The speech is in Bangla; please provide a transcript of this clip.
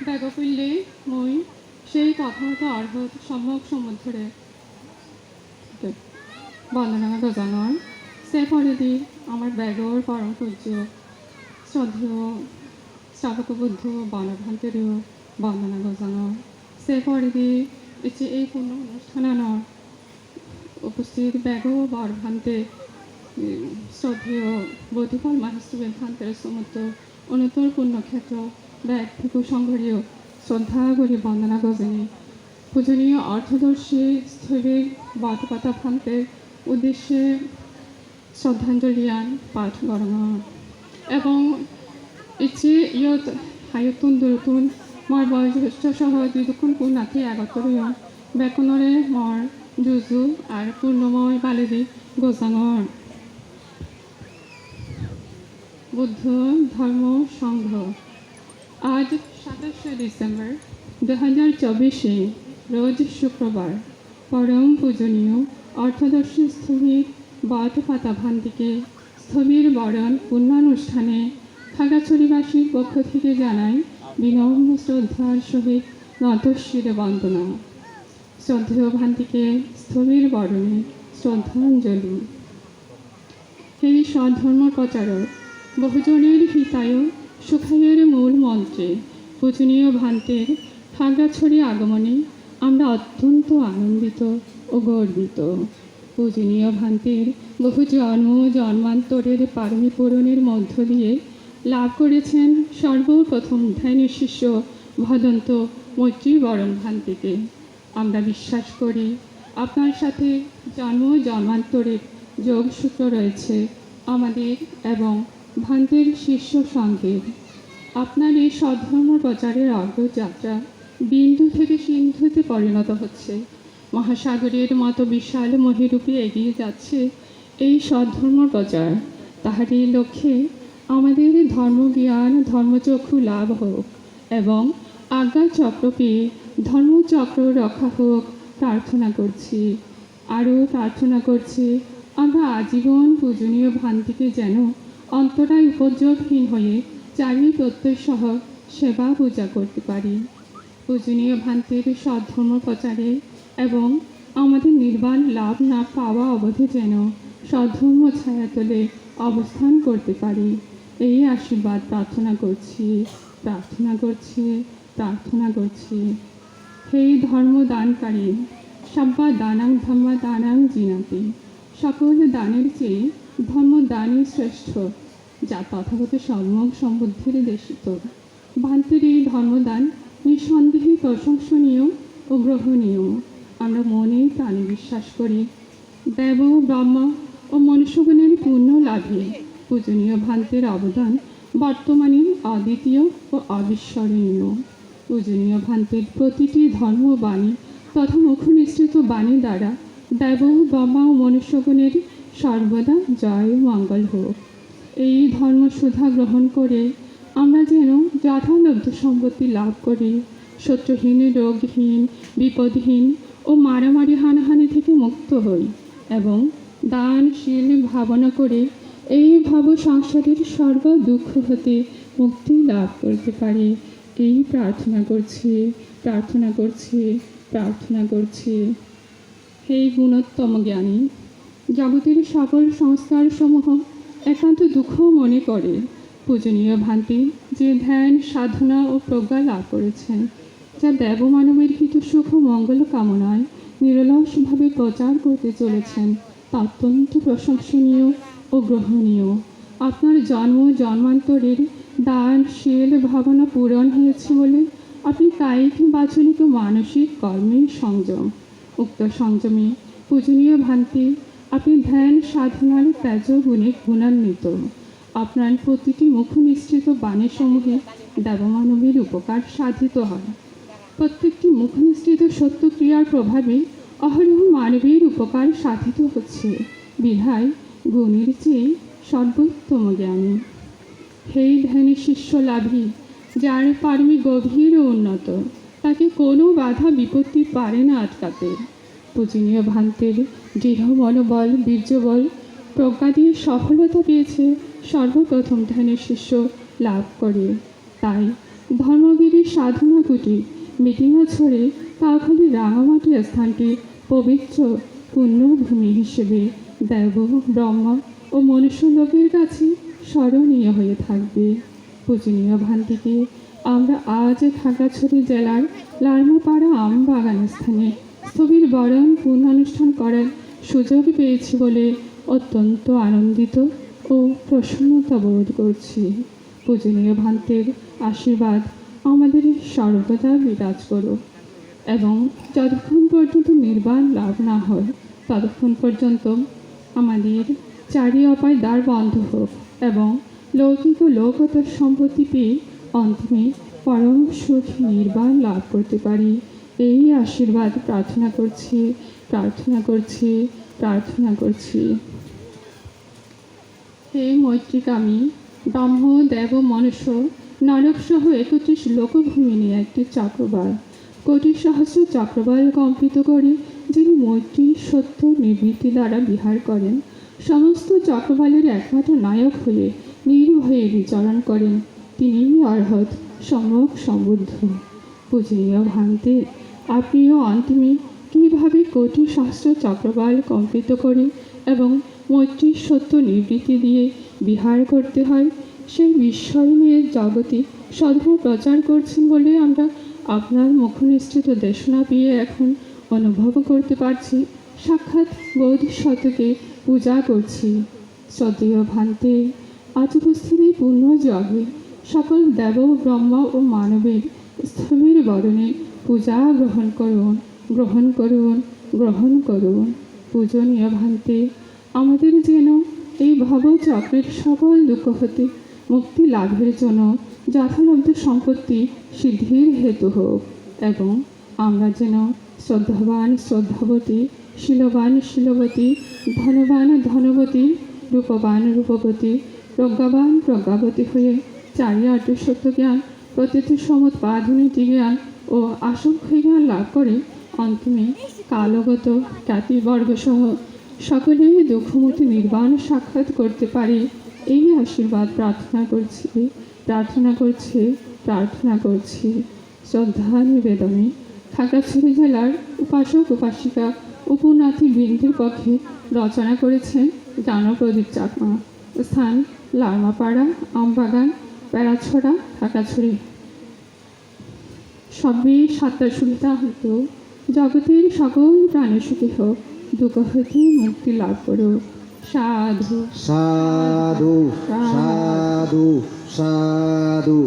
বেগপিল্লি মই সেই কথাত অৰ্হত সম্যক সমুদ্ৰে বন্দনা গজানৰ সে আমাৰ বেগৰ পৰম পূজ্য শ্ৰদ্ধেয় শ্ৰাৱক বুদ্ধ বনভান্তিৰেও বন্দনা গজানৰ সে পৰিধি এটি এই পূৰ্ণ অনুষ্ঠানৰ উপস্থিত বেগ বৰভান্তে শ্ৰদ্ধেয় বৌদ্ধিফল মাহিষ্ঠুবে ভান্তেৰ সমুদ্র অনুত্তর পুণ্যক্ষেত্র ব্যাগ ভিকু সংঘরীয় শ্রদ্ধা করি, বন্দনা গজনী পূজনীয় অর্থদর্শী স্থৈবিক বটপাতা ভান্তের উদ্দেশ্যে শ্ৰদ্ধাঞ্জলিয়ান পাঠ গৰঙৰ এবং ইচ্ছে ইয়ত হায়তুন দুৰুতুন মই বয়োজ্যেষ্ঠ সহ নাতি আগত কৰিয় বেকনৰে মৰ যুজু আৰু পূৰ্ণময় বালিদি গোজাঙৰ বুদ্ধ ধর্ম সংঘ আজ সাতাশে ডিসেম্বর দু হাজার চব্বিশে, রোজ শুক্রবার, পরম পূজনীয় অর্থদর্শী স্থবির বট পাতা ভান্তিকে স্থবির বরণ পুণ্যানুষ্ঠানে খাগাছড়িবাসীর পক্ষ থেকে জানাই বিনম্র শ্রদ্ধার সহিত নতশিরে বন্দনা। শ্রদ্ধেয় ভান্তিকে স্থবির বরণে শ্রদ্ধাঞ্জলি। সেই স্বধর্ম প্রচারক বহুজনের হিতায় সুখায়ের মূল মন্ত্রে, পূজনীয় ভান্তের খাগড়াছড়ি আগমনে আমরা অত্যন্ত আনন্দিত ও গর্বিত। পূজনীয় ভান্তের বহু জন্ম জন্মান্তরের পারমি পূরণের মধ্য দিয়ে লাভ করেছেন সর্বপ্রথম ধ্যানের শিষ্য ভদন্ত মৈত্রী বরণ ভান্তিকে। আমরা বিশ্বাস করি আপনার সাথে জন্ম জন্মান্তরের যোগসূত্র রয়েছে আমাদের এবং ভান্তের শিষ্য সঙ্গের আপনার এই সদ্ধর্ম প্রচারের অগ্রযাত্রা বিন্দু থেকে সিন্ধুতে পরিণত হচ্ছে। মহাসাগরের মতো বিশাল মহিরূপে এগিয়ে যাচ্ছে এই সদ্ধর্ম প্রচার। তাহারই লক্ষ্যে আমাদের ধর্মজ্ঞান, ধর্মচক্ষু লাভ হোক এবং আজ্ঞা চক্র পেয়ে ধর্মচক্র রক্ষা হোক প্রার্থনা করছি। আরও প্রার্থনা করছি, আমরা আজীবন পূজনীয় ভ্রান্তিকে যেন অন্তরায় উপদ্রবহীন হয়ে চারি সহ সেবা পূজা করতে পারি। পূজনীয় ভ্রান্তির সদ্ধর্ম প্রচারে এবং আমাদের নির্বাণ লাভ না পাওয়া অবধি যেন সদ্ধর্ম ছায়াতলে অবস্থান করতে পারি। এই আশীর্বাদ প্রার্থনা করছি প্রার্থনা করছি প্রার্থনা করছি। হেই ধর্মদানকারী সাব্বা দানাং ধম্মা দানাং জিনাতি। সকল দানের চেয়ে ধর্মদানই শ্রেষ্ঠ, যা তথাগত সম্যক সম্বুদ্ধির দেশিত। ভান্তের এই ধর্মদান নিঃসন্দেহে প্রশংসনীয় ও গ্রহণীয়। আমরা মনে প্রাণে বিশ্বাস করি, দেব, ব্রহ্ম ও মনুষ্যগণের পূর্ণ লাভে পূজনীয় ভান্তের অবদান বর্তমানে অদ্বিতীয় ও অবিস্মরণীয়। পূজনীয় ভান্তের প্রতিটি ধর্মবাণী তথা মুখনিসৃত বাণী দ্বারা দেব ব্রহ্মা ও মনুষ্যগণের সর্বদা জয় মঙ্গল হোক। এই ধর্মসুধা গ্রহণ করে আমরা যেন যথালব্ধ সম্পত্তি লাভ করি। শত্রুহীন, রোগহীন, বিপদহীন ও মারামারি হানাহানি থেকে মুক্ত হই এবং দানশীল ভাবনা করে এই ভাব সংসারের সর্ব দুঃখ হতে মুক্তি লাভ করতে পারি। এই প্রার্থনা করছি প্রার্থনা করছি প্রার্থনা করছি। হে গুণোত্তম জ্ঞানী জগতের সকল সংস্কার সমূহ একান্ত দুঃখ মনে করে। পূজনীয় ভান্তি, যে ধ্যান, সাধনা ও প্রজ্ঞা লাভ করেছেন, যা দেবমানবের হিত সুখ মঙ্গল কামনায় নিরলসভাবে প্রচার করতে চলেছেন, তা অত্যন্ত প্রশংসনীয় ও গ্রহণীয়। আপনার জন্ম জন্মান্তরের দান, শীল, ভাবনা পূরণ হয়েছে বলে আপনি কায়িক বাচনিক মানসিক কর্মের সংযম? উক্ত সংযমে, পূজনীয় ভান্তি, আপনি ধ্যান সাধনার ত্যাজ গুণে গুণান্বিত। আপনার প্রতিটি মুখনিসৃত বাণীসমূহে দেবমানবের উপকার সাধিত হয়। প্রত্যেকটি মুখনিসৃত সত্য ক্রিয়ার প্রভাবে অহরহ মানবের উপকার সাধিত হচ্ছে। বিধায় গুণের চেয়ে সর্বোত্তম জ্ঞানী। হেই ধ্যানী শিষ্য লাভী যার পারমি গভীর উন্নত তাকে কোনো বাধা বিপত্তি পারে না আটকাতে। পূজনীয় ভান্তের দৃঢ় মনোবল, বীর্যবল প্রজ্ঞা দিয়ে সফলতা পেয়েছে সর্বপ্রথম ধ্যানের শিষ্য লাভ করে। তাই ধর্মগিরি এই সাধনা কুটি মিটিংয়া ছড়ে কাউখালি রাঙামাটি স্থানটি পবিত্র পুণ্যভূমি হিসেবে দেব ব্রহ্ম ও মনুষ্যলোকের কাছে স্মরণীয় হয়ে থাকবে। পূজনীয় ভান্তিকে আমরা আজ খাগড়াছড়ি জেলার লার্মাপাড়া আম বাগান স্থানে স্থবির বরণ পূর্ণানুষ্ঠান করার সুযোগ পেয়েছি বলে অত্যন্ত আনন্দিত ও প্রসন্নতা বোধ করছি। পূজনীয় ভান্তের আশীর্বাদ আমাদের সর্বদা বিরাজ করো এবং যতক্ষণ পর্যন্ত নির্বাণ লাভ না হয়, ততক্ষণ পর্যন্ত আমাদের চারি অপায় দ্বার বন্ধ হোক এবং লৌকিক ও লৌকতার সম্পত্তি পেয়ে অন্তিমে পরম সুখ নির্বাণ লাভ করতে পারি। এই আশীর্বাদ প্রার্থনা করছি প্রার্থনা করছি প্রার্থনা করছি। হে মৈত্রিকামী ব্রহ্ম দেব মনুষ্য, নরকসহ একত্রিশ লোকভূমি নিয়ে একটি চক্রবাল কোটি সহস্র চক্রবাল কম্পিত করে, যিনি মৈত্রী, সত্য, নিবৃত্তি দ্বারা বিহার করেন। সমস্ত চক্রবালের একমাত্র নায়ক হয়ে নির্ভয়ে বিচরণ করেন। তিনিই অর্হত সম্যক সমুদ্ধ। পূজনীয় ভান্তে, আপনিও অন্তিমে কীভাবে কোটি সহস্র চক্রবাল কম্পিত করে এবং মৈত্রীর সত্য নিবৃত্তি দিয়ে বিহার করতে হয়, সেই বিস্ময় নিয়ে জগতে সধর্ম প্রচার করছেন বলে আমরা আপনার মুখনিষ্ঠিত দেশনা পেয়ে এখন অনুভব করতে পারছি। সাক্ষাৎ বোধশতকে পূজা করছি। শ্রদ্ধেয় ভান্তে, আজ উপস্থিত পূর্ণ জগে সকল দেব, ব্রহ্ম ও মানবের স্থবির বরণে পূজা গ্রহণ করুন গ্রহণ করুন গ্রহণ করুন। পূজনীয় ভান্তে, আমাদের যেন এই ভবচক্রের সকল দুঃখ হতে, মুক্তি লাভের জন্য যথালব্ধ সম্পত্তি সিদ্ধির হেতু হোক এবং আমরা যেন শ্রদ্ধাবান, শ্রদ্ধাবতী, শীলবান, শীলবতী, ধনবান, ধনবতী, রূপবান, রূপবতী, প্রজ্ঞাবান, প্রজ্ঞাবতী হয়ে চারি আর্য সত্য জ্ঞান প্রতিটি সমত পাধুনীতি জ্ঞান ও আসক্ষ জ্ঞান লাভ করে অন্তিমে কালগত খ্যাতিবর্গসহ সকলেই দুঃখমুক্তি নির্বাণ সাক্ষাৎ করতে পারি। এই আশীর্বাদ প্রার্থনা করছি প্রার্থনা করছি প্রার্থনা করছি। শ্রদ্ধা নিবেদনে খাগড়াছড়ি জেলার উপাসক উপাসিকা উপনাথী বৃন্দের পক্ষে রচনা করেছেন জ্ঞানপ্রদীপ চাকমা। স্থান লার্মাপাড়া আমবাগান প্যারাছড়া খাগড়াছড়ি সবই সাতটা সুবিধা হতো জগতের সকল প্রাণী সুখী হোক, দুঃখ হইতে মুক্তি লাভ করো সাধু। সাধু সাধু সাধু।